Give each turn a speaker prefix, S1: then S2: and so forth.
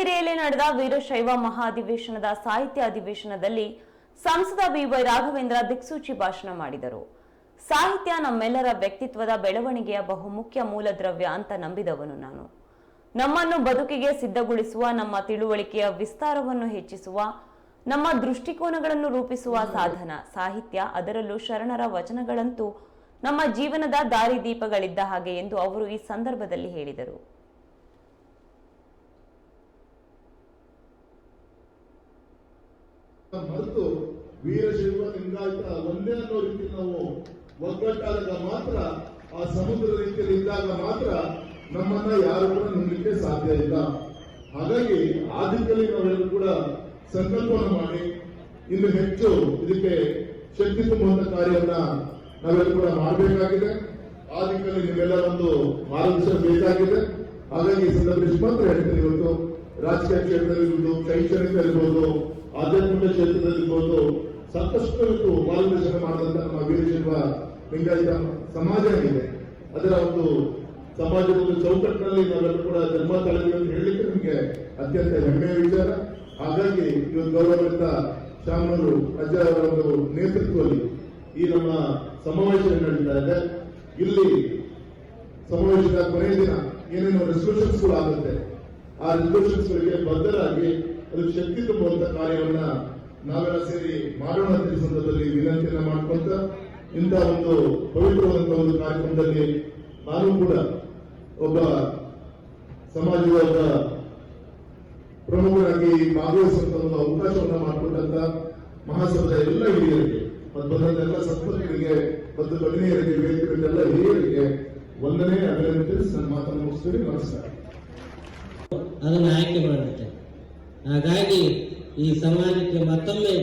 S1: ದಾವಣಗೆರೆಯಲ್ಲಿ ನಡೆದ ವೀರಶೈವ ಮಹಾಧಿವೇಶನದ ಸಾಹಿತ್ಯ ಅಧಿವೇಶನದಲ್ಲಿ ಸಂಸದ ಬಿವೈ ರಾಘವೇಂದ್ರ ದಿಕ್ಸೂಚಿ ಭಾಷಣ ಮಾಡಿದರು. ಸಾಹಿತ್ಯ ನಮ್ಮೆಲ್ಲರ ವ್ಯಕ್ತಿತ್ವದ ಬೆಳವಣಿಗೆಯ ಬಹುಮುಖ್ಯ ಮೂಲದ್ರವ್ಯ ಅಂತ ನಂಬಿದವನು ನಾನು. ನಮ್ಮನ್ನು ಬದುಕಿಗೆ ಸಿದ್ಧಗೊಳಿಸುವ, ನಮ್ಮ ತಿಳುವಳಿಕೆಯ ವಿಸ್ತಾರವನ್ನು ಹೆಚ್ಚಿಸುವ, ನಮ್ಮ ದೃಷ್ಟಿಕೋನಗಳನ್ನು ರೂಪಿಸುವ ಸಾಧನ, ಸಾಹಿತ್ಯ, ಅದರಲ್ಲೂ ಶರಣರ ವಚನಗಳಂತೂ ನಮ್ಮ ಜೀವನದ ದಾರಿದೀಪಗಳಿದ್ದ ಹಾಗೆ ಎಂದು ಅವರು ಈ ಸಂದರ್ಭದಲ್ಲಿ ಹೇಳಿದರು.
S2: ವೀರಶೈವ ಲಿಂಗಾಯತ ಒಂದೇ ಅನ್ನೋ ರೀತಿ ನಾವು ಒಗ್ಗಟ್ಟಾದಾಗ ಮಾತ್ರ, ಆ ಸಮುದ್ರ ರೀತಿಯಲ್ಲಿ ಇದ್ದಾಗ ಮಾತ್ರ ನಮ್ಮನ್ನ ಯಾರು ಕೂಡ ನಿಲ್ಲಕ್ಕೆ ಸಾಧ್ಯ ಇಲ್ಲ. ಹಾಗಾಗಿ ಆ ದಿಕ್ಕಲ್ಲಿ ನಾವೆಲ್ಲರೂ ಕೂಡ ಸಂಕಲ್ಪವನ್ನು ಮಾಡಿ, ಇನ್ನು ಹೆಚ್ಚು ಇದಕ್ಕೆ ಶಕ್ತಿ ತುಂಬುವಂತ ಕಾರ್ಯವನ್ನ ನಾವೆಲ್ಲರೂ ಕೂಡ ಮಾಡಬೇಕಾಗಿದೆ. ಆ ದಿಕ್ಕಲ್ಲಿ ಒಂದು ಮಾರ್ಗದರ್ಶನ ಬೇಕಾಗಿದೆ. ಹಾಗಾಗಿ ಸಂದರ್ಭ ಮಾತ್ರ ಹೇಳ್ತೀನಿ ಇವತ್ತು. ರಾಜಕೀಯ ಕ್ಷೇತ್ರದಲ್ಲಿರ್ಬೋದು ಶೈಕ್ಷಣಿಕ ಇರ್ಬೋದು ಆಧ್ಯಾತ್ಮಿಕ ಕ್ಷೇತ್ರದಲ್ಲಿರ್ಬೋದು ಸಾಕಷ್ಟು ಇವತ್ತು ಮಾರ್ಗದರ್ಶನ ಮಾಡಿದಂತ ನಮ್ಮ ವೀರಶೈವ ಲಿಂಗಾಯತ ಸಮಾಜ ಏನಿದೆ ಅದರ ಒಂದು ಸಮಾಜದ ಒಂದು ಚೌಕಟ್ಟಿನಲ್ಲಿ ನಾವೆಲ್ಲರೂ ಕೂಡ ಜನ್ಮ ತಳೆದಿವೆ ಅಂತ ಹೇಳಲಿಕ್ಕೆ ನಿಮಗೆ ಅತ್ಯಂತ ಹೆಮ್ಮೆಯ ವಿಚಾರ. ಹಾಗಾಗಿ ಇವತ್ತು ಗೌರವದಿಂದ ಶಾಮನೂರು ಅಜ್ಜ ಅವರ ಒಂದು ನೇತೃತ್ವದಲ್ಲಿ ಈ ನಮ್ಮ ಸಮಾವೇಶ ನಡೀತಾ ಇದೆ. ಇಲ್ಲಿ ಸಮಾವೇಶದ ಕೊನೆಯ ದಿನ ಏನೇನು ಕೂಡ ಆಗುತ್ತೆ. ಆ ರೆಸಲ್ಯೂಷನ್ಸ್ ಗಳಿಗೆ ಬದ್ಧರಾಗಿ ಅದಕ್ಕೆ ಶಕ್ತಿ ತುಂಬುವಂತ ಕಾರ್ಯವನ್ನ ನಾವೆಲ್ಲ ಸೇರಿ ಮಾಡೋಣ ಅಂತ ಸಂದರ್ಭದಲ್ಲಿ ವಿನಂತಿಯನ್ನ ಮಾಡ್ಕೊಂತ ಇಂಥ ಒಂದು ಪವಿತ್ರವಾದಂತಹ ಒಂದು ಕಾರ್ಯಕ್ರಮದಲ್ಲಿ ನಾನು ಕೂಡ ಒಬ್ಬ ಸಮಾಜದ ಒಬ್ಬ ಪ್ರಮುಖರಾಗಿ ಭಾಗವಹಿಸುವಂತ ಒಂದು ಅವಕಾಶವನ್ನ ಮಾಡಿಕೊಟ್ಟಂತ ಮಹಾಸಭದ ಎಲ್ಲ ಹಿರಿಯರಿಗೆ, ಮತ್ತು ಬಂದಂತ ಎಲ್ಲ ಸಂಪರ್ಕರಿಗೆ ಮತ್ತು ಭಗಿನಿಯರಿಗೆ ವೇದಿಕೆಲ್ಲ ಹಿರಿಯರಿಗೆ ಒಂದನೇ ತಿಳಿಸಿ ನನ್ನ ಮಾತನ್ನು ಮುಗಿಸ್ತೀನಿ. ನಮಸ್ಕಾರ.
S3: ಅದನ್ನು ಆಯ್ಕೆ ಮಾಡುತ್ತೆ ಹಾಗಾಗಿ ಈ ಸಮಾಜಕ್ಕೆ ಮತ್ತೊಮ್ಮೆ